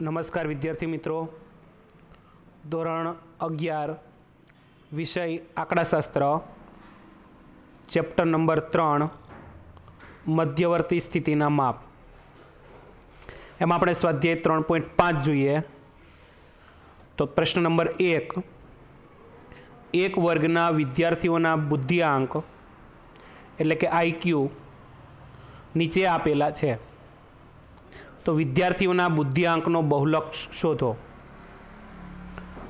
નમસ્કાર વિદ્યાર્થી મિત્રો. ધોરણ અગિયાર, વિષય આંકડાશાસ્ત્ર, ચેપ્ટર નંબર ત્રણ, મધ્યવર્તી સ્થિતિના માપ. એમાં આપણે સ્વાધ્યાય ત્રણ પોઈન્ટ પાંચ જોઈએ. તો પ્રશ્ન નંબર એક એક વર્ગના વિદ્યાર્થીઓના બુદ્ધિઆંક, એટલે કે આઈક્યુ નીચે આપેલા છે. તો વિદ્યાર્થીઓના બુદ્ધિઆંકનો બહુલક શોધો.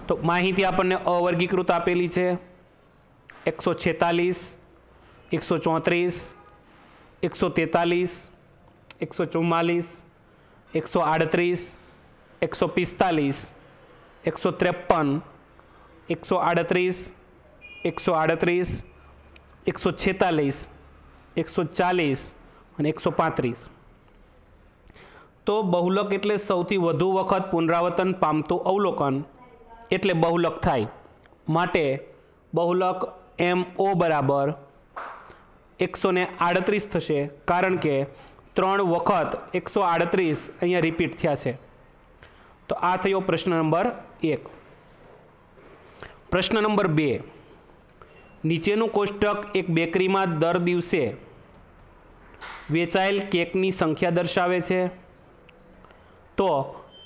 તો માહિતી આપણને અવર્ગીકૃત આપેલી છે. એકસો છેતાલીસ, એકસો ચોત્રીસ, એકસો તેતાલીસ, એકસો ચુમ્માલીસ, એકસો આડત્રીસ, એકસો પિસ્તાલીસ, એકસો ત્રેપન એકસો આડત્રીસ એકસો આડત્રીસ, એકસો છેતાલીસ, એકસો ચાલીસ અને એકસો પાંત્રીસ. તો બહુલક એટલે સૌથી વધુ વખત પુનરાવર્તન પામતું અવલોકન એટલે બહુલક થાય. માટે બહુલક એમ ઓ બરાબર એકસો આડત્રીસ થશે કારણ કે ત્રણ વખત એકસો આડત્રીસ અહીંયા રિપીટ થયા છે. તો આ થયો પ્રશ્ન નંબર એક. પ્રશ્ન નંબર બે. નીચેનું કોષ્ટક એક બેકરીમાં દર દિવસે વેચાયેલ કેકની સંખ્યા દર્શાવે છે. તો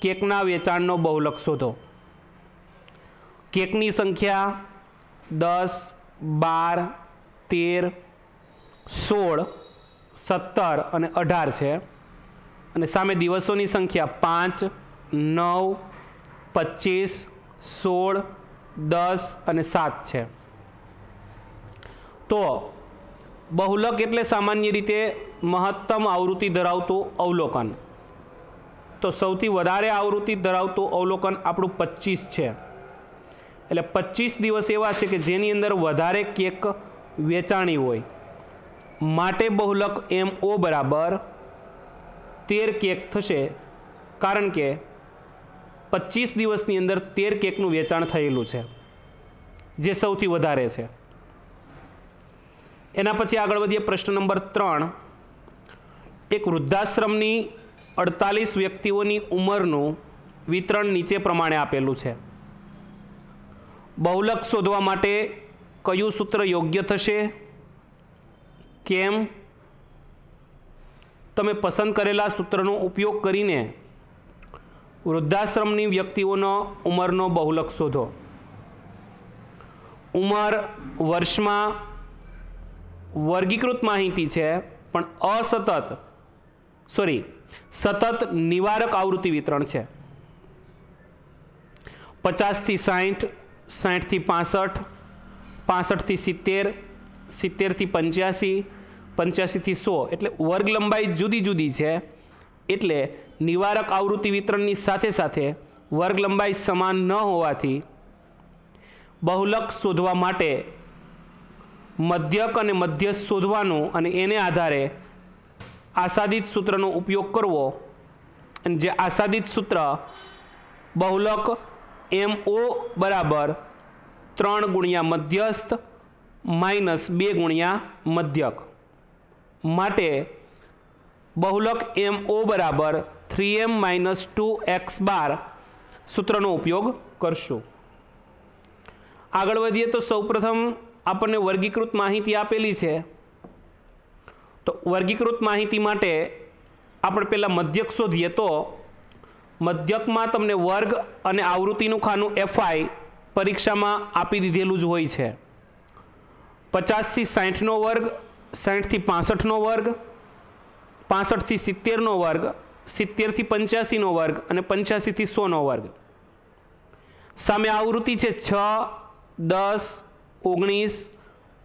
કેકના વેચાણનો બહુલક શોધો કેકની સંખ્યા દસ, બાર, તેર, સોળ, સત્તર અને અઢાર છે. અને સામે દિવસોની સંખ્યા પાંચ, નવ, પચીસ, સોળ, દસ અને સાત છે. તો બહુલક એટલે સામાન્ય રીતે મહત્તમ આવૃત્તિ ધરાવતું અવલોકન. તો સૌથી વધારે આવૃત્તિ ધરાવતું અવલોકન આપણું પચીસ છે. એટલે પચીસ દિવસ એવા છે કે જેની અંદર વધારે કેક વેચાણી હોય. માટે બહુલક એમ ઓ બરાબર તેર કેક થશે. કારણ કે પચીસ દિવસની અંદર તેર કેકનું વેચાણ થયેલું છે, જે સૌથી વધારે છે. એના પછી આગળ વધીએ પ્રશ્ન નંબર ત્રણ. એક વૃદ્ધાશ્રમની અડતાલીસ વ્યક્તિઓની ઉંમરનું વિતરણ નીચે પ્રમાણે આપેલું છે. બહુલક શોધવા માટે કયું સૂત્ર યોગ્ય થશે? કેમ? તમે પસંદ કરેલા સૂત્રનો ઉપયોગ કરીને વૃદ્ધાશ્રમની વ્યક્તિઓનો ઉંમરનો બહુલક શોધો. ઉંમર વર્ષમાં વર્ગીકૃત માહિતી છે, પણ અસતત, સોરી સતત નિવારક આવૃત્તિ વિતરણ છે. પચાસથી સાઠ સાઠથી પાસઠ, પાસઠથી સિત્તેર, સિત્તેરથી પંચ્યાસી, પંચ્યાસીથી સો એટલે વર્ગ લંબાઈ જુદી જુદી છે. એટલે નિવારક આવૃત્તિ વિતરણની સાથે સાથે વર્ગ લંબાઈ સમાન ન હોવાથી બહુલક શોધવા માટે મધ્યક અને મધ્ય શોધવાનું અને એને આધારે આસાદિત સૂત્રનો ઉપયોગ કરવો. અને જે આસાદિત સૂત્ર બહુલક એમ ઓ બરાબર ત્રણ ગુણ્યા મધ્યસ્થ માઇનસ બે ગુણ્યા મધ્યક. માટે બહુલક એમ ઓ બરાબર three M minus two X bar સૂત્રનો ઉપયોગ કરશું. આગળ વધીએ તો સૌપ્રથમ આપણને વર્ગીકૃત માહિતી આપેલી છે. તો વર્ગીકૃત માહિતી માટે આપણે પહેલાં મધ્યક શોધીએ તો મધ્યકમાં તમને વર્ગ અને આવૃત્તિનું ખાનું એફઆઈ પરીક્ષામાં આપી દીધેલું જ હોય છે. પચાસથી સાઠનો વર્ગ, સાઠથી પાસઠનો વર્ગ, પાસઠથી સિત્તેરનો વર્ગ, સિત્તેરથી પંચ્યાસીનો વર્ગ અને પંચ્યાસીથી સોનો વર્ગ. સામે આવૃત્તિ છે છ, દસ, ઓગણીસ,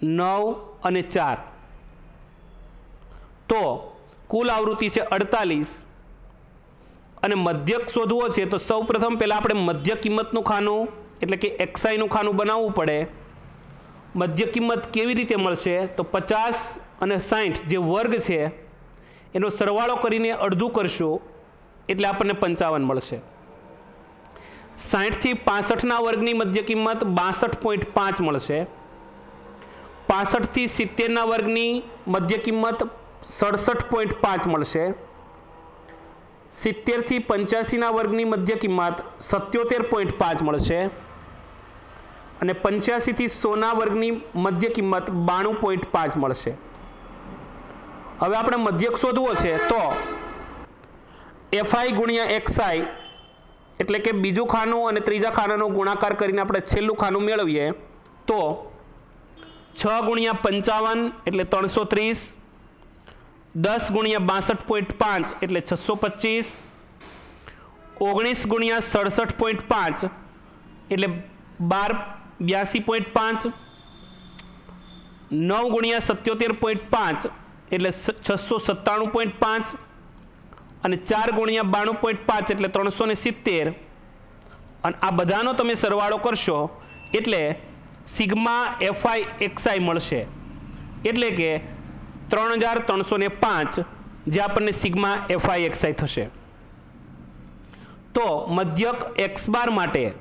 નવ અને ચાર. તો કુલ આવૃત્તિ છે અડતાલીસ. અને મધ્યક શોધવો છે તો સૌ પ્રથમ પહેલાં આપણે મધ્ય કિંમતનું ખાનું, એટલે કે એક્સાઈનું ખાનું બનાવવું પડે. મધ્ય કિંમત કેવી રીતે મળશે? તો પચાસ અને સાઠ જે વર્ગ છે, એનો સરવાળો કરીને અડધું કરશું, એટલે આપણને પંચાવન મળશે. સાઠથી પાસઠના વર્ગની મધ્ય કિંમત બાસઠ પોઈન્ટ પાંચ મળશે. પાસઠથી સિત્તેરના વર્ગની મધ્ય કિંમત સડસઠ પોઈન્ટ પાંચ મળશે. સિત્તેરથી પંચ્યાસીના વર્ગની મધ્ય કિંમત સત્યોતેર પોઈન્ટ પાંચ મળશે. અને પંચ્યાસીથી સોના વર્ગની મધ્ય કિંમત બાણું પોઈન્ટ પાંચ મળશે. હવે આપણે મધ્યક શોધવો છે તો એફઆઈ ગુણ્યા એક્સઆઈ એટલે કે બીજું ખાનું અને ત્રીજા ખાનાનો ગુણાકાર કરીને આપણે છેલ્લું ખાનું મેળવીએ. તો છ ગુણ્યા પંચાવન એટલે ત્રણસો ત્રીસ. દસ ગુણ્યા બાસઠ પોઈન્ટ પાંચ એટલે છસો પચીસ. ઓગણીસ ગુણ્યા સડસઠ પોઈન્ટ પાંચ એટલે બાર બ્યાસી પોઈન્ટ પાંચ. નવ ગુણ્યા સત્યોતેર પોઈન્ટ પાંચ એટલે છસો સત્તાણું પોઈન્ટ પાંચ. અને ચાર ગુણ્યા બાણું પોઈન્ટ પાંચ એટલે ત્રણસો ને સિત્તેર. અને આ બધાનો તમે સરવાળો કરશો એટલે સિગ્મા એફઆઈ એક્સઆઈ મળશે. એટલે કે ત્રણ હજાર ત્રણસો ને પાંચ, જે આપણને સિગ્મા એફઆઈ એક્સઆઈ થશે. તો મધ્યક એક્સ બાર માટે,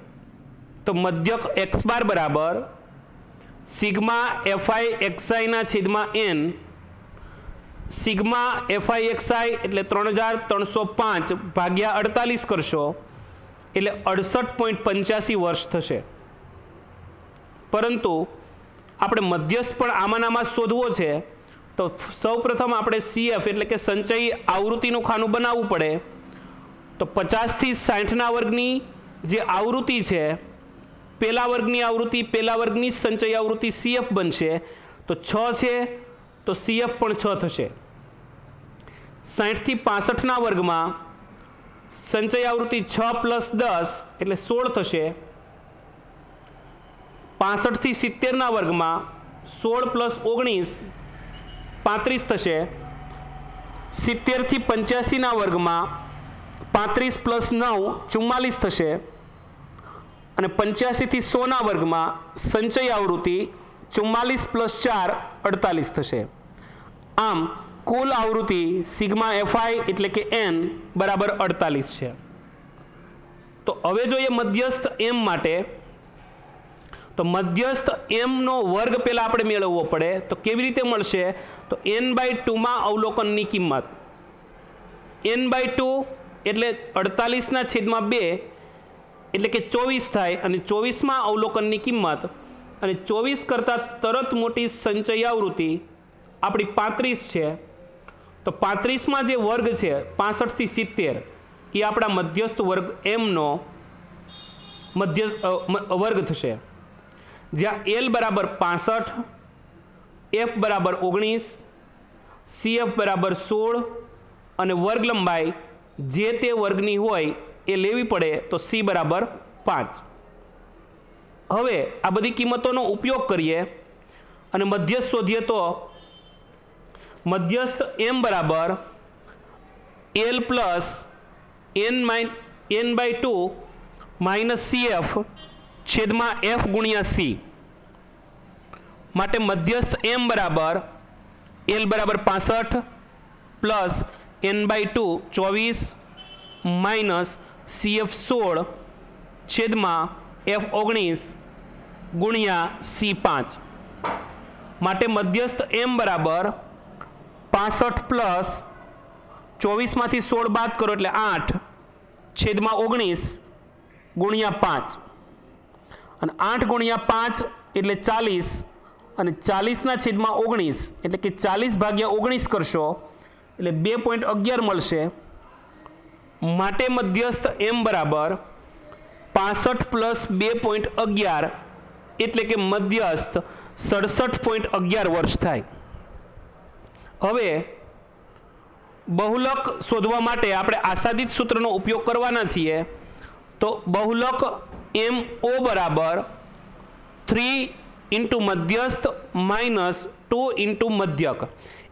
તો મધ્યક એક્સ બાર બરાબર સિગ્મા એફઆઈ એક્સઆઈના છેદમાં એન, સિગ્મા એફઆઈ એક્સઆઈ એટલે ત્રણ હજાર ત્રણસો પાંચ ભાગ્યા અડતાલીસ કરશો, એટલે અડસઠ પોઈન્ટ પંચ્યાસી વર્ષ થશે. પરંતુ આપણે મધ્યસ્થ પણ આમાંનામાં શોધવો છે. તો સૌપ્રથમ આપણે સીએફ એટલે કે સંચયી આવૃત્તિનું ખાનું બનાવવું પડે. તો પચાસથી સાઠના વર્ગની જે આવૃત્તિ છે પહેલા વર્ગની આવૃત્તિ પહેલા વર્ગની જ સંચય આવૃત્તિ સીએફ બનશે. તો છ છે, તો સીએફ પણ છ થશે. સાઠથી પાસઠના વર્ગમાં સંચય આવૃત્તિ છ પ્લસ દસ એટલે સોળ થશે. પાસઠથી સિત્તેરના વર્ગમાં સોળ પ્લસ ઓગણીસ પાંત્રીસ થશે. સિત્તેરથી પંચ્યાસીના વર્ગમાં પાંત્રીસ પ્લસ નવ ચુમ્માલીસ થશે. અને પંચ્યાસીથી સોના વર્ગમાં સંચય આવૃત્તિ ચુમ્માલીસ પ્લસ ચાર અડતાલીસ થશે. આમ કુલ આવૃત્તિ સિગ્મા એફઆઈ એટલે કે એન બરાબર અડતાલીસ છે. તો હવે જોઈએ મધ્યસ્થ એમ માટે. તો મધ્યસ્થ એમનો વર્ગ પહેલાં આપણે મેળવવો પડે. તો કેવી રીતે મળશે? તો એન બાય ટુમાં અવલોકનની કિંમત. એન બાય ટુ એટલે અડતાલીસના છેદમાં બે એટલે કે ચોવીસ થાય અને ચોવીસમાં અવલોકનની કિંમત અને ચોવીસ કરતાં તરત મોટી સંચય આવૃત્તિ આપણી પાંત્રીસ છે. તો પાંત્રીસમાં જે વર્ગ છે, પાસઠથી સિત્તેર, એ આપણા મધ્યસ્થ વર્ગ એમનો મધ્ય વર્ગ થશે. જ્યાં એલ બરાબર પાસઠ એફ બરાબર ઓગણીસ સીએફ બરાબર સોળ અને વર્ગ લંબાઈ જે તે વર્ગની હોય એ લેવી પડે તો સી બરાબર પાંચ. હવે આ બધી કિંમતોનો ઉપયોગ કરીએ અને મધ્યસ્થ શોધીએ તો મધ્યસ્થ એમ બરાબર L plus N mine N by two minus C F છેદમાં એફ ગુણ્યા સી માટે મધ્યસ્થ એમ બરાબર એલ બરાબર પાસઠ પ્લસ એન બાય ટુ ચોવીસ માઇનસ સીએફ સોળ છેદમાં એફ ઓગણીસ ગુણ્યા સી પાંચ. માટે મધ્યસ્થ એમ બરાબર પાસઠ પ્લસ ચોવીસમાંથી સોળ બાદ કરો એટલે આઠ છેદમાં ઓગણીસ ગુણ્યા પાંચ. અને આઠ ગુણ્યા પાંચ એટલે ચાલીસ અને ચાલીસના છેદમાં ઓગણીસ, એટલે કે ચાલીસ ભાગ્યા ઓગણીસ કરશો, એટલે બે પોઈન્ટ અગિયાર મળશે. માટે મધ્યસ્થ એમ બરાબર પાસઠ પ્લસ બે પોઈન્ટ અગિયાર, એટલે કે મધ્યસ્થ સડસઠ પોઈન્ટ અગિયાર વર્ષ થાય. હવે બહુલક શોધવા માટે આપણે આસાદિત સૂત્રનો ઉપયોગ કરવાના છીએ. તો બહુલક એમ ઓ બરાબર થ્રી ઇન્ટુ મધ્યસ્થ માઇનસ ટુ ઇન્ટુ મધ્યક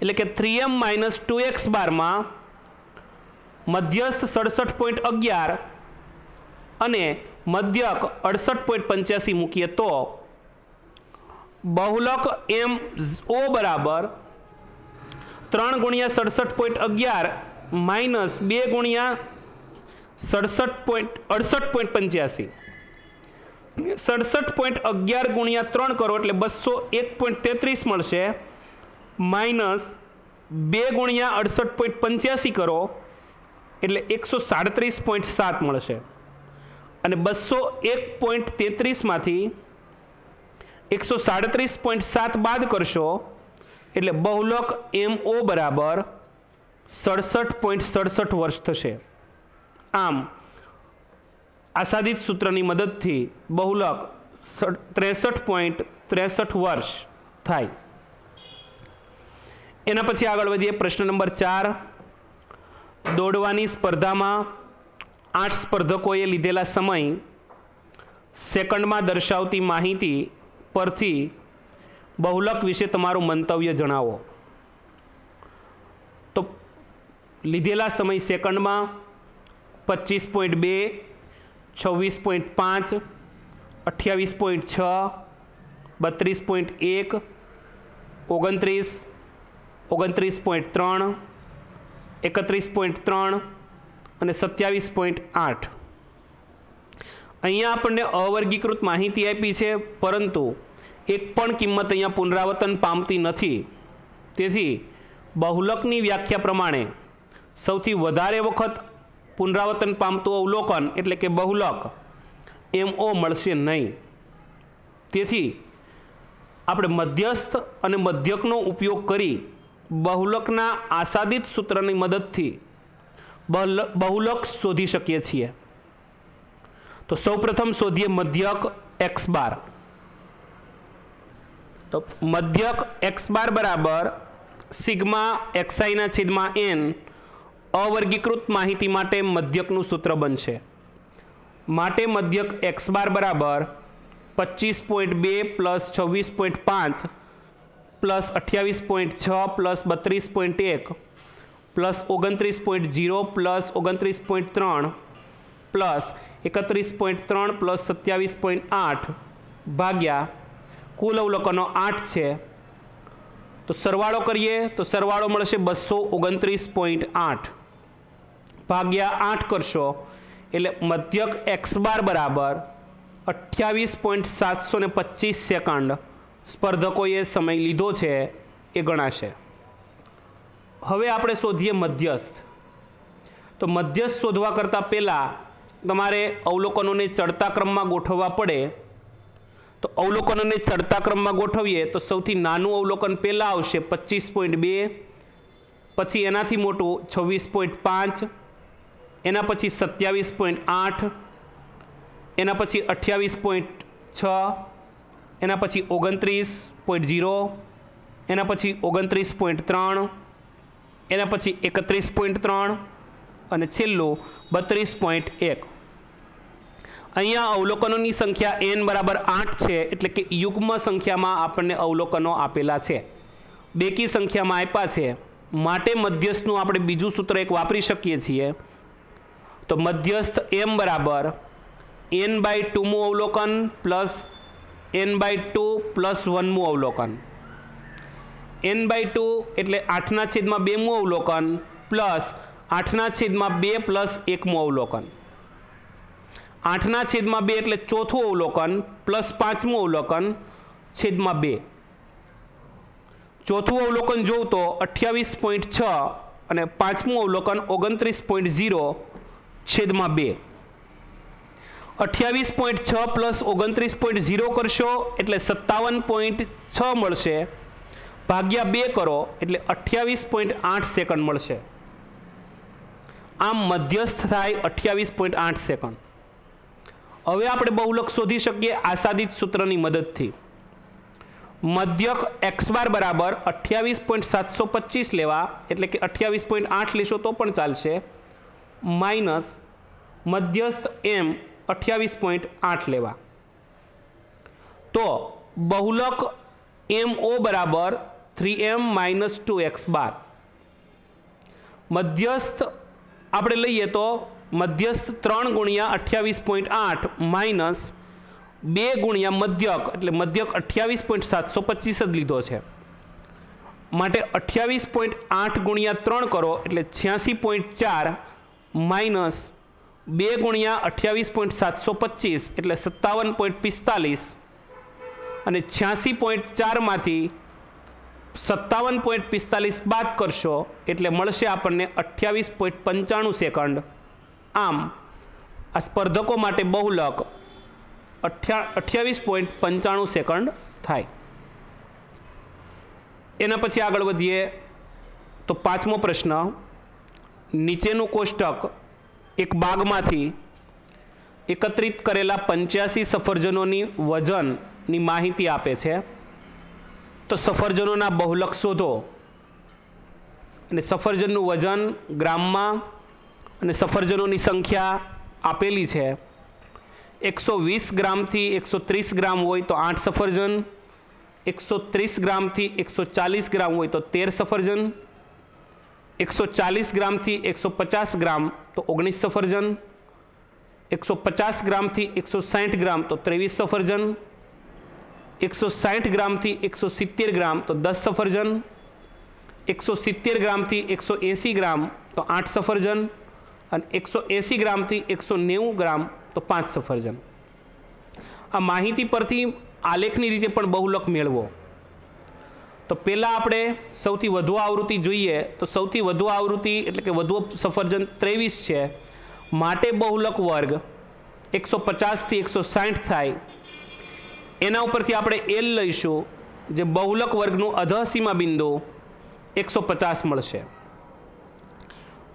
એટલે કે three M minus two X બારમાં મધ્યસ્થ સડસઠ પોઈન્ટ અગિયાર અને મધ્યક અડસઠ પોઈન્ટ પંચ્યાસી મૂકીએ તો બહુલક એમ ઓ બરાબર ત્રણ ગુણ્યા સડસઠ પોઈન્ટ અગિયાર માઇનસ બે ગુણ્યા સડસઠ પોઈન્ટ અડસઠ પોઈન્ટ પંચ્યાસી. સડસઠ પોઈન્ટ અગિયાર ગુણ્યા ત્રણ કરો એટલે બસો એક પોઈન્ટ તેત્રીસ મળશે. માઇનસ બે ગુણ્યા અડસઠ પોઈન્ટ પંચ્યાસી કરો એટલે એકસો સાડત્રીસ પોઈન્ટ સાત મળશે. અને બસો એક પોઈન્ટ તેત્રીસમાંથી એકસો સાડત્રીસ પોઈન્ટ સાત બાદ કરશો એટલે બહુલક એમ ઓ બરાબર સડસઠ પોઈન્ટ સડસઠ વર્ષ થશે. આમ આસાદિત સૂત્રની મદદથી બહુલક ત્રેસઠ પોઈન્ટ ત્રેસઠ વર્ષ થાય. એના પછી આગળ વધીએ, પ્રશ્ન નંબર ચાર. દોડવાની સ્પર્ધામાં આઠ સ્પર્ધકોએ લીધેલા સમય સેકન્ડમાં દર્શાવતી માહિતી પરથી બહુલક વિશે તમારું મંતવ્ય જણાવો. તો લીધેલા સમય સેકન્ડમાં પચીસ પોઈન્ટ બે છવ્વીસ પોઈન્ટ પાંચ, અઠ્યાવીસ પોઈન્ટ છ, બત્રીસ પોઈન્ટ એક, ઓગણત્રીસ ઓગણત્રીસ પોઈન્ટ ત્રણ, એકત્રીસ પોઈન્ટ ત્રણ અને સત્યાવીસ પોઈન્ટ આઠ. અહીંયા આપણને અવર્ગીકૃત માહિતી આપી છે, પરંતુ એક પણ કિંમત અહીંયા પુનરાવર્તન પામતી નથી. તેથી બહુલકની વ્યાખ્યા પ્રમાણે સૌથી વધારે વખત પુનરાવર્તન પામતું અવલોકન એટલે કે બહુલક, એમ ઓ મળશે નહીં. તેથી આપણે મધ્યસ્થ અને મધ્યકનો ઉપયોગ કરી બહુલકના આસાદિત સૂત્રની મદદથી બહલ- બહુલક શોધી શકીએ છીએ. તો સૌપ્રથમ શોધીએ મધ્યક એક્સ બાર. તો મધ્યક એક્સ બાર બરાબર સિગ્મા એક્સઆઈના છેદમાં એન અવર્ગીકૃત માહિતી માટે મધ્યકનું સૂત્ર બનશે. માટે મધ્યક એક્સ બાર બરાબર પચીસ પોઈન્ટ બે પ્લસ છવ્વીસ પોઈન્ટ પાંચ પ્લસ અઠ્યાવીસ પોઈન્ટ છ પ્લસ બત્રીસ પોઈન્ટ એક પ્લસ ઓગણત્રીસ પોઈન્ટ જીરો પ્લસ ઓગણત્રીસ પોઈન્ટ ત્રણ પ્લસ એકત્રીસ પોઈન્ટ ત્રણ પ્લસ સત્યાવીસ પોઈન્ટ આઠ ભાગ્યા કુલ અવલોકનો આઠ છે. તો સરવાળો કરીએ તો સરવાળો મળશે બસો ઓગણત્રીસ પોઈન્ટ આઠ. ભાગ્યા આઠ કરશો, એટલે મધ્યક એક્સ બાર બરાબર અઠ્યાવીસ પોઈન્ટ સાતસો ને પચીસ સેકન્ડ સ્પર્ધકોએ સમય લીધો છે એ ગણાશે. હવે આપણે શોધીએ મધ્યસ્થ. તો મધ્યસ્થ શોધવા કરતાં પહેલાં તમારે અવલોકનોને ચડતા ક્રમમાં ગોઠવવા પડે. તો અવલોકનોને ચડતા ક્રમમાં ગોઠવીએ તો સૌથી નાનું અવલોકન પહેલાં આવશે પચીસ પોઈન્ટ બે, પછી એનાથી મોટું છવ્વીસ પોઈન્ટ પાંચ એના પછી સત્યાવીસ પોઈન્ટ આઠ, એના પછી અઠ્યાવીસ પોઈન્ટ છ, એના પછી ઓગણત્રીસ પોઈન્ટ ઝીરો, એના પછી ઓગણત્રીસ પોઈન્ટ ત્રણ, એના પછી એકત્રીસ પોઈન્ટ ત્રણ અને છેલ્લું બત્રીસ પોઈન્ટ એક. અહીંયા અવલોકનોની સંખ્યા એન બરાબર આઠ છે એટલે કે યુગ્મ સંખ્યામાં આપણને અવલોકનો આપેલા છે. બેકી સંખ્યામાં આપ્યા છે. માટે મધ્યસ્થનું આપણે બીજું સૂત્ર એક વાપરી શકીએ છીએ. તો મધ્યસ્થ એમ બરાબર એન બાય ટુમું અવલોકન plus N by two plus વનમું અવલોકન. એન બાય ટુ એટલે આઠના છેદમાં બેમું અવલોકન પ્લસ આઠના છેદમાં બે પ્લસ એકમું અવલોકન. આઠના છેદમાં બે એટલે ચોથું અવલોકન પ્લસ પાંચમું અવલોકન છેદમાં બે. ચોથું અવલોકન જોઉં તો અઠ્યાવીસ પોઈન્ટ છ અને પાંચમું અવલોકન ઓગણત્રીસ પોઈન્ટ ઝીરો છેદમાં બે. અઠ્યાવીસ પોઈન્ટ છ પ્લસ ઓગણત્રીસ પોઈન્ટ ઝીરો કરશો એટલે સત્તાવન પોઈન્ટ છ મળશે. ભાગ્યા બે કરો એટલે અઠ્યાવીસ પોઈન્ટ આઠ સેકન્ડ મળશે. આમ મધ્યસ્થ થાય અઠ્યાવીસ પોઈન્ટ આઠ સેકન્ડ. હવે આપણે બહુલક શોધી શકીએ આસાદિત સૂત્રની મદદથી. મધ્યક એક્સ બાર બરાબર અઠ્યાવીસ પોઈન્ટ સાતસો પચીસ લેવા એટલે કે અઠ્યાવીસ પોઈન્ટ આઠ લેશો તો પણ ચાલશે. માઇનસ મધ્યસ્થ એમ અઠ્યાવીસ પોઈન્ટ આઠ લેવા. તો બહુલક એમ ઓ બરાબર three M minus two X bar. મધ્યસ્થ, આપણે લઈએ તો મધ્યસ્થ ત્રણ ગુણ્યા અઠ્યાવીસ પોઈન્ટ આઠ માઇનસ બે ગુણ્યા મધ્યક, એટલે મધ્યક અઠ્યાવીસ પોઈન્ટ સાતસો પચીસ જ લીધો છે. માટે અઠ્યાવીસ પોઈન્ટ આઠ ગુણ્યા ત્રણ કરો, એટલે છ્યાસી પોઈન્ટ ચાર માઇનસ બે ગુણ્યા અઠ્યાવીસ પોઈન્ટ સાતસો પચીસ એટલે સત્તાવન પોઈન્ટ પિસ્તાલીસ. અને છ્યાસી પોઈન્ટ ચારમાંથી સત્તાવન પોઈન્ટ પિસ્તાલીસ બાદ કરશો એટલે મળશે આપણને અઠ્યાવીસ પોઈન્ટ પંચાણું સેકન્ડ. આમ, આ સ્પર્ધકો માટે બહુલક અઠ્યા, અઠ્યાવીસ પોઈન્ટ પંચાણું સેકન્ડ થાય. એના પછી આગળ વધીએ તો પાંચમો પ્રશ્ન નીચેનું કોષ્ટક એક બાગમાંથી એકત્રિત કરેલા પંચ્યાસી સફરજનોની વજનની માહિતી આપે છે. તો સફરજનોના બહુલક શોધો. અને સફરજનનું વજન ગ્રામમાં અને સફરજનોની સંખ્યા આપેલી છે. એકસો વીસ ગ્રામથી એકસો ત્રીસ ગ્રામ હોય તો આઠ સફરજન. એકસો ત્રીસ ગ્રામથી એકસો ચાલીસ ગ્રામ હોય તો તેર સફરજન. એકસો ચાલીસ ગ્રામથી એકસો પચાસ ગ્રામ, તો ઓગણીસ સફરજન. એકસો પચાસ ગ્રામથી એકસો સાઠ ગ્રામ, તો ત્રેવીસ સફરજન. એકસો સાઠ ગ્રામથી એકસો સિત્તેર ગ્રામ, તો દસ સફરજન. એકસો સિત્તેર ગ્રામથી એકસો એંસી ગ્રામ, તો આઠ સફરજન. અને એકસો એંસી ગ્રામથી એકસો નેવું ગ્રામ, તો પાંચ સફરજન. આ માહિતી પરથી આલેખની રીતે પણ બહુલક મેળવો. તો પહેલાં આપણે સૌથી વધુ આવૃત્તિ જોઈએ તો સૌથી વધુ આવૃત્તિ એટલે કે વધુ સફરજન ત્રેવીસ છે. માટે બહુલક વર્ગ એકસો પચાસથી એકસો સાઠ થાય. એના ઉપરથી આપણે એલ લઈશું, જે બહુલક વર્ગનું અધસીમા બિંદુ એકસો પચાસ મળશે.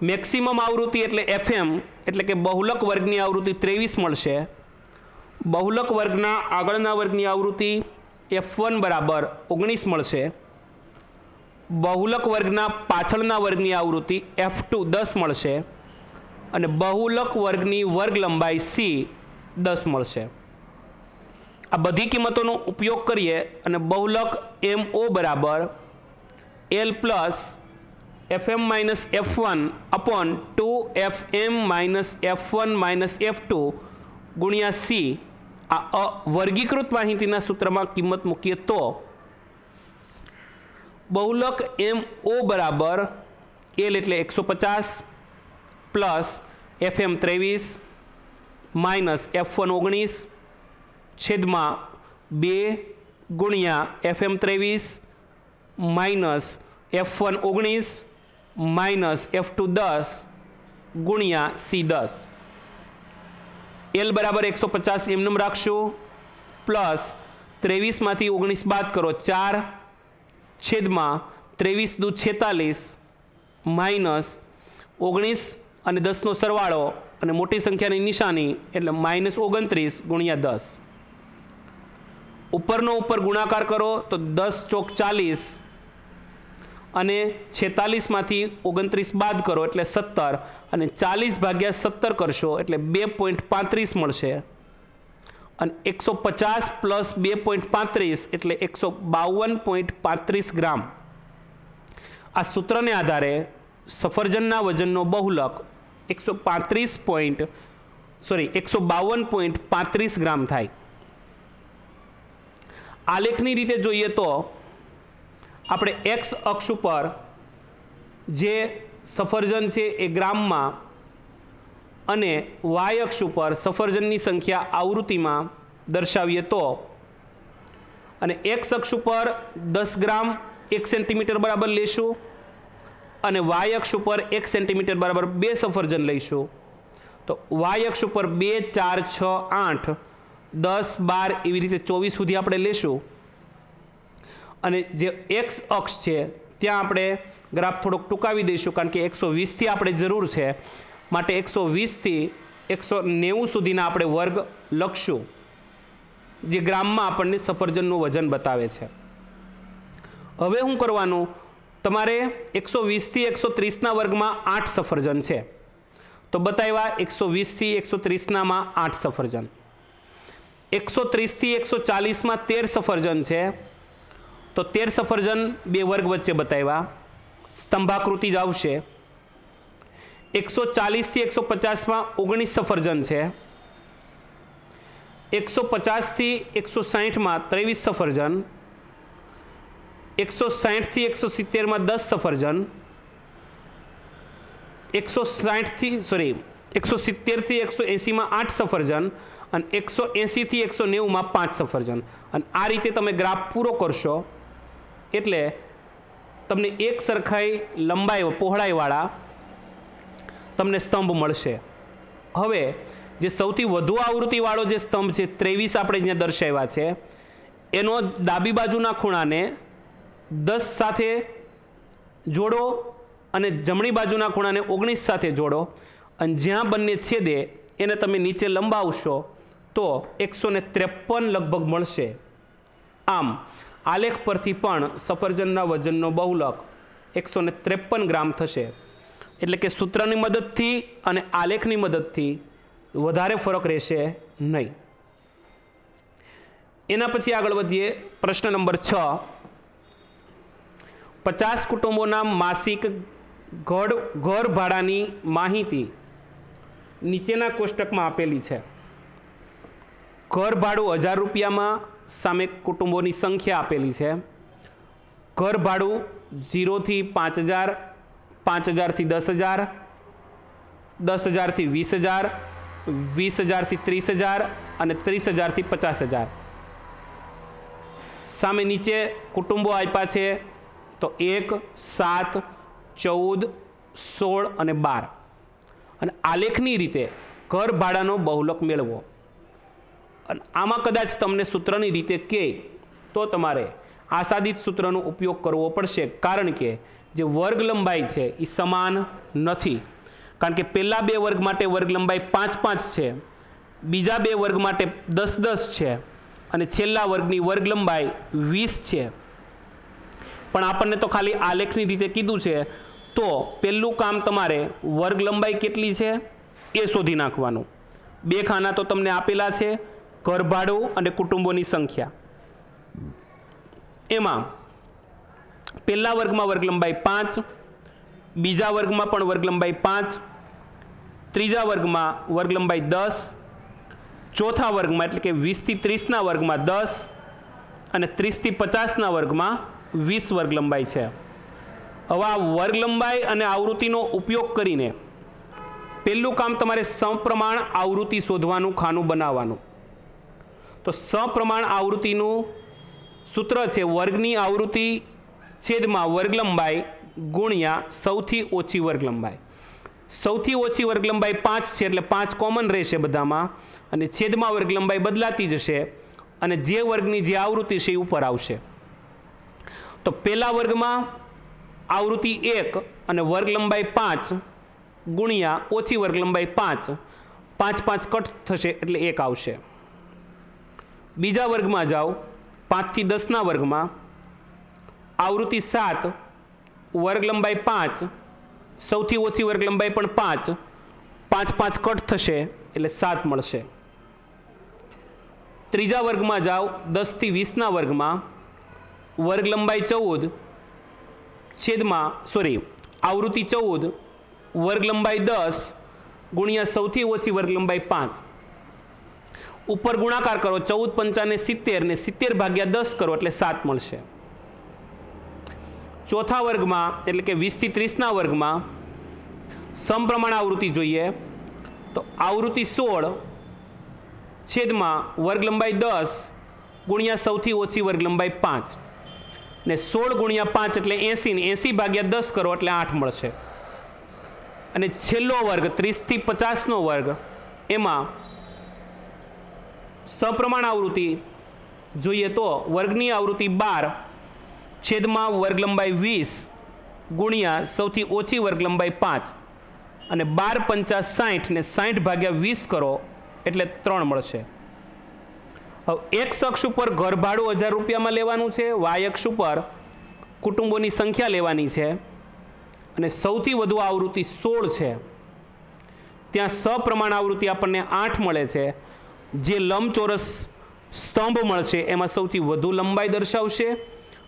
મેક્સિમમ આવૃત્તિ એટલે એફએમ એટલે કે બહુલક વર્ગની આવૃત્તિ ત્રેવીસ મળશે. બહુલક વર્ગના આગળના વર્ગની આવૃત્તિ એફ વન બરાબર ઓગણીસ મળશે. બહુલક વર્ગના પાછળના વર્ગની આવૃત્તિ એફ ટુ દસ મળશે. અને બહુલક વર્ગની વર્ગ લંબાઈ સી દસ મળશે. આ બધી કિંમતોનો ઉપયોગ કરીએ અને બહુલક એમ ઓ બરાબર L plus F M minus F one upon two F M minus F one minus F two ગુણ્યા સી આ અ વર્ગીકૃત માહિતીના સૂત્રમાં કિંમત મૂકીએ તો બહુલક એમ ઓ બરાબર એલ એટલે એકસો પચાસ પ્લસ એફ એમ ત્રેવીસ માઇનસ એફ વન ઓગણીસ છેદમાં બે ગુણ્યા એફ એમ ત્રેવીસ માઇનસ એફ વન ઓગણીસ માઇનસ એફ ટુ દસ ગુણ્યા સી દસ. એલ બરાબર એકસો પચાસ એમનેમ રાખશું. પ્લસ ત્રેવીસમાંથી ઓગણીસ બાદ કરો. ચાર છેદમાં ત્રેવીસ દુ છેતાલીસ માઇનસ ઓગણીસ અને દસનો સરવાળો અને મોટી સંખ્યાની નિશાની એટલે માઇનસ ઓગણત્રીસ ગુણ્યા દસ. ઉપરનો ઉપર ગુણાકાર કરો તો દસ ચોક ચાલીસ અને છેતાલીસમાંથી ઓગણત્રીસ બાદ કરો એટલે સત્તર અને ચાલીસ ભાગ્યા સત્તર કરશો એટલે બે પોઈન્ટ પાંત્રીસ મળશે. અને એકસો પચાસ પ્લસ બે પોઈન્ટ પાંત્રીસ એટલે એકસો બાવન પોઈન્ટ પાંત્રીસ ગ્રામ. આ સૂત્રને આધારે સફરજનના વજનનો બહુલક એકસો પાંત્રીસ પોઈન્ટ, સોરી, એકસો બાવન પોઈન્ટ પાંત્રીસ ગ્રામ થાય. આલેખની રીતે જોઈએ તો આપણે એક્સ અક્ષ ઉપર જે સફરજન છે એ ગ્રામમાં અને વાય અક્ષ ઉપર સફરજનની સંખ્યા આવૃત્તિમાં દર્શાવીએ તો અને એક્સ અક્ષ ઉપર દસ ગ્રામ એક સેન્ટીમીટર બરાબર લેશું અને વાય અક્ષ ઉપર એક સેન્ટીમીટર બરાબર બે સફરજન લઈશું. તો વાય અક્ષ ઉપર બે, ચાર, છ, આઠ, દસ, બાર એવી રીતે ચોવીસ સુધી આપણે લેશું. અને જે એક્સ અક્ષ છે, ત્યાં આપણે ગ્રાફ થોડોક ટૂંકાવી દઈશું, કારણ કે એકસો વીસથી આપણે જરૂર છે. માટે એકસો વીસથી એકસો નેવું સુધીના આપણે વર્ગ લખશું, જે ગ્રામમાં આપણને સફરજનનું વજન બતાવે છે. હવે શું કરવાનું, તમારે એકસો વીસથી એકસો ત્રીસના વર્ગમાં આઠ સફરજન છે. તો બતાવ્યા એકસો વીસથી એકસો ત્રીસનામાં આઠ સફરજન. એકસો ત્રીસથી એકસો ચાલીસમાં તેર સફરજન છે. તો તેર સફરજન બે વર્ગ વચ્ચે બતાવ્યા. સ્તંભાકૃતિ જ આવશે. એકસો ચાલીસથી એકસો પચાસમાં ઓગણીસ સફરજન છે. એકસો પચાસથી એકસો સાહીઠમાં ત્રેવીસ સફરજન. એકસો સાહીઠથી એકસો સિત્તેરમાં દસ સફરજન. એકસો સાહીઠથી સોરી એકસો સિત્તેરથી એકસો એંસીમાં આઠ સફરજન અને એકસો એંસીથી એકસો નેવુંમાં પાંચ સફરજન. અને આ રીતે તમે ગ્રાફ પૂરો કરશો. એટલે તમને એક સરખાઈ લંબાઈ પહોળાઈવાળા તમને સ્તંભ મળશે. હવે જે સૌથી વધુ આવૃત્તિવાળો જે સ્તંભ છે, ત્રેવીસ આપણે જ્યાં દર્શાવ્યા છે, એનો ડાબી બાજુના ખૂણાને દસ સાથે જોડો અને જમણી બાજુના ખૂણાને ઓગણીસ સાથે જોડો અને જ્યાં બંને છેદે એને તમે નીચે લંબાવશો તો એકસો ત્રેપન લગભગ મળશે. આમ આલેખ પરથી પણ સફરજનના વજનનો બહુલક એકસો ને ત્રેપન ગ્રામ થશે. એટલે કે સૂત્રની મદદથી અને આલેખની મદદથી વધારે ફરક રહેશે નહીં. એના પછી આગળ વધીએ પ્રશ્ન નંબર છ. પચાસ કુટુંબોના માસિક ઘર ઘર ભાડાની માહિતી નીચેના કોષ્ટકમાં આપેલી છે. ઘર ભાડું હજાર રૂપિયામાં સામે કુટુંબોની સંખ્યા આપેલી છે. ઘર ભાડું ઝીરોથી પાંચ હજાર, પાંચ હજારથી દસ હજાર, દસ હજારથી વીસ હજાર, વીસ હજારથી ત્રીસ હજાર અને ત્રીસ હજારથી પચાસ હજાર. સામે નીચે કુટુંબો આપ્યા છે તો એક, સાત, ચૌદ, સોળ અને બાર. અને આલેખની રીતે ઘર ભાડાનો બહુલક મેળવો. અને આમાં કદાચ તમને સૂત્રની રીતે કહે તો તમારે આસાદિત સૂત્રનો ઉપયોગ કરવો પડશે. કારણ કે જે વર્ગ લંબાઈ છે એ સમાન નથી. કારણ કે પહેલાં બે વર્ગ માટે વર્ગ લંબાઈ પાંચ પાંચ છે, બીજા બે વર્ગ માટે દસ દસ છે અને છેલ્લા વર્ગની વર્ગ લંબાઈ વીસ છે. પણ આપણને તો ખાલી આલેખની રીતે કીધું છે, તો પહેલું કામ તમારે વર્ગ લંબાઈ કેટલી છે? એ શોધી નાખવાનું. બે ખાના તો તમને આપેલા છે ઘર ભાડું અને કુટુંબોની સંખ્યા. એમાં પહેલા વર્ગમાં વર્ગ લંબાઈ પાંચ, બીજા વર્ગમાં પણ વર્ગ લંબાઈ પાંચ, ત્રીજા વર્ગમાં વર્ગ લંબાઈ દસ, ચોથા વર્ગમાં એટલે કે વીસથી ત્રીસના વર્ગમાં દસ અને ત્રીસથી પચાસના વર્ગમાં વીસ વર્ગ લંબાઈ છે. હવે આ વર્ગ લંબાઈ અને આવૃત્તિનો ઉપયોગ કરીને પહેલું કામ તમારે સમપ્રમાણ આવૃત્તિ શોધવાનું, ખાનું બનાવવાનું. તો સપ્રમાણ આવૃત્તિનું સૂત્ર છે વર્ગની આવૃત્તિ છેદમાં વર્ગલંબાઈ ગુણ્યા સૌથી ઓછી વર્ગલંબાઈ. સૌથી ઓછી વર્ગલંબાઈ પાંચ છે એટલે પાંચ કોમન રહેશે બધામાં અને છેદમાં વર્ગલંબાઈ બદલાતી જશે અને જે વર્ગની જે આવૃત્તિ છે એ ઉપર આવશે. તો પહેલા વર્ગમાં આવૃત્તિ એક અને વર્ગ લંબાઈ પાંચ ગુણ્યા ઓછી વર્ગ લંબાઈ પાંચ પાંચ પાંચ કટ થશે એટલે એક આવશે. બીજા વર્ગમાં જાઓ, પાંચથી દસના વર્ગમાં, આવૃત્તિ સાત, વર્ગ લંબાઈ પાંચ, સૌથી ઓછી વર્ગ લંબાઈ પણ પાંચ પાંચ પાંચ કટ થશે એટલે સાત મળશે. ત્રીજા વર્ગમાં જાઓ, દસથી વીસના વર્ગમાં, વર્ગ લંબાઈ ચૌદ, છેદમાં, સોરી, આવૃત્તિ ચૌદ, વર્ગ લંબાઈ દસ, ગુણ્યા સૌથી ઓછી વર્ગ લંબાઈ પાંચ. ઉપર ગુણાકાર કરો, ચૌદ પંચાને સિત્તેર ને સિત્તેર ભાગ્યા દસ કરો એટલે સાત મળશે. ચોથા વર્ગમાં, એટલે કે વીસથી ત્રીસના વર્ગમાં સમપ્રમાણ આવૃત્તિ જોઈએ, તો આવૃત્તિ સોળ છેદમાં વર્ગ લંબાઈ દસ ગુણ્યા સૌથી ઓછી વર્ગ લંબાઈ પાંચ. ને સોળ ગુણ્યા પાંચ એટલે એંસી ને એંસી ભાગ્યા દસ કરો એટલે આઠ મળશે. અને છેલ્લો વર્ગ, ત્રીસથી પચાસનો વર્ગ, એમાં સપ્રમાણ આવૃત્તિ જોઈએ તો વર્ગની આવૃત્તિ બાર છેદમાં વર્ગ લંબાઈ વીસ ગુણ્યા સૌથી ઓછી વર્ગ લંબાઈ પાંચ અને બાર પંચા સાઠ ને સાઠ ભાગ્યા વીસ કરો એટલે ત્રણ મળશે. હવે એક અક્ષ ઉપર ઘર ભાડું હજાર રૂપિયામાં લેવાનું છે, વાય અક્ષ ઉપર કુટુંબોની સંખ્યા લેવાની છે અને સૌથી વધુ આવૃત્તિ સોળ છે. ત્યાં સપ્રમાણ આવૃત્તિ આપણને આઠ મળે છે. જે લંબચોરસ સ્તંભ મળશે, એમાં સૌથી વધુ લંબાઈ દર્શાવશે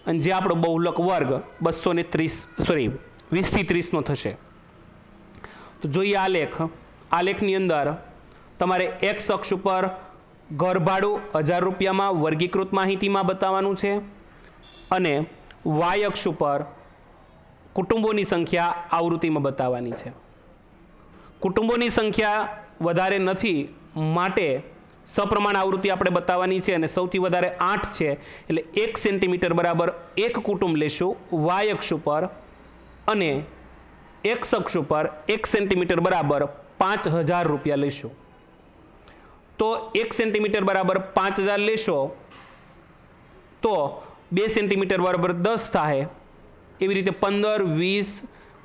અને જે આપણો બહુલક વર્ગ બસો ને ત્રીસ સોરી વીસથી ત્રીસનો થશે. તો જોઈએ આલેખ આલેખની અંદર તમારે એક્સ અક્ષ ઉપર ઘર ભાડું હજાર રૂપિયામાં વર્ગીકૃત માહિતીમાં બતાવવાનું છે અને વાય અક્ષ ઉપર કુટુંબોની સંખ્યા આવૃત્તિમાં બતાવવાની છે. કુટુંબોની સંખ્યા વધારે નથી, માટે સપ્રમાણ આવૃત્તિ આપણે બતાવવાની છે અને સૌથી વધારે આઠ છે, એટલે એક સેન્ટીમીટર બરાબર એક કુટુંબ લેશું વાય અક્ષ ઉપર અને એક્સ અક્ષ ઉપર એક સેન્ટીમીટર બરાબર પાંચ હજાર રૂપિયા લેશું. તો એક સેન્ટીમીટર બરાબર પાંચ હજાર લેશો, તો બે સેન્ટીમીટર બરાબર દસ થાય. એવી રીતે પંદર, વીસ,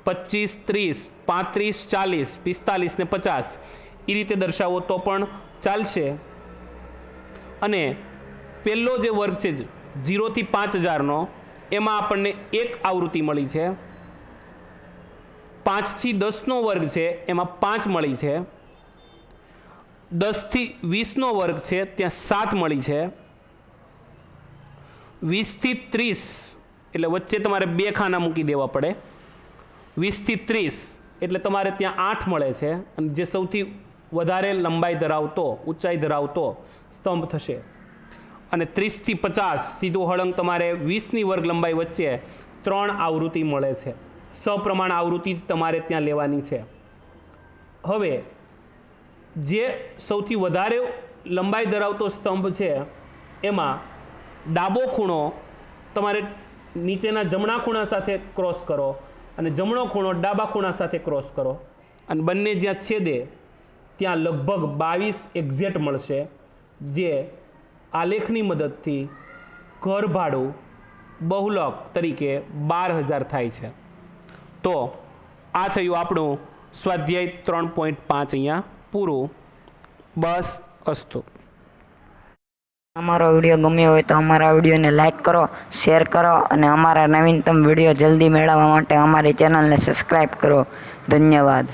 પચીસ, ત્રીસ, પાંત્રીસ, ચાલીસ, પિસ્તાલીસ ને પચાસ. એ રીતે દર્શાવો તો પણ ચાલશે. અને પહેલો જે વર્ગ છે ઝીરોથી પાંચ હજારનો, એમાં આપણને એક આવૃત્તિ મળી છે. પાંચથી દસનો વર્ગ છે, એમાં પાંચ મળી છે. દસથી વીસનો વર્ગ છે, ત્યાં સાત મળી છે. વીસથી ત્રીસ, એટલે વચ્ચે તમારે બે ખાના મૂકી દેવા પડે. વીસથી ત્રીસ, એટલે તમારે ત્યાં આઠ મળે છે. અને જે સૌથી વધારે લંબાઈ ધરાવતો, ઊંચાઈ ધરાવતો સ્તંભ થશે. અને ત્રીસથી પચાસ, સીધો હળંગ તમારે વીસની વર્ગ લંબાઈ વચ્ચે ત્રણ આવૃત્તિ મળે છે. સપ્રમાણ આવૃત્તિ જ તમારે ત્યાં લેવાની છે. હવે, જે સૌથી વધારે લંબાઈ ધરાવતો સ્તંભ છે, એમાં ડાબો ખૂણો તમારે નીચેના જમણા ખૂણા સાથે ક્રોસ કરો અને જમણો ખૂણો ડાબા ખૂણા સાથે ક્રોસ કરો. અને બંને જ્યાં છેદે, ત્યાં લગભગ બાવીસ એક્ઝેટ મળશે. જે આલેખની મદદથી ઘર ભાડું બહુલક તરીકે બાર હજાર થાય છે. તો આ થયું આપણું સ્વાધ્યાય ત્રણ પોઈન્ટ પાંચ અહીંયા પૂરું. બસ અસ્તુ. અમારો વીડિયો ગમ્યો હોય તો અમારા વિડીયોને લાઈક કરો, શેર કરો અને અમારા નવીનતમ વીડિયો જલ્દી મેળવવા માટે અમારી ચેનલને સબસ્ક્રાઈબ કરો. ધન્યવાદ.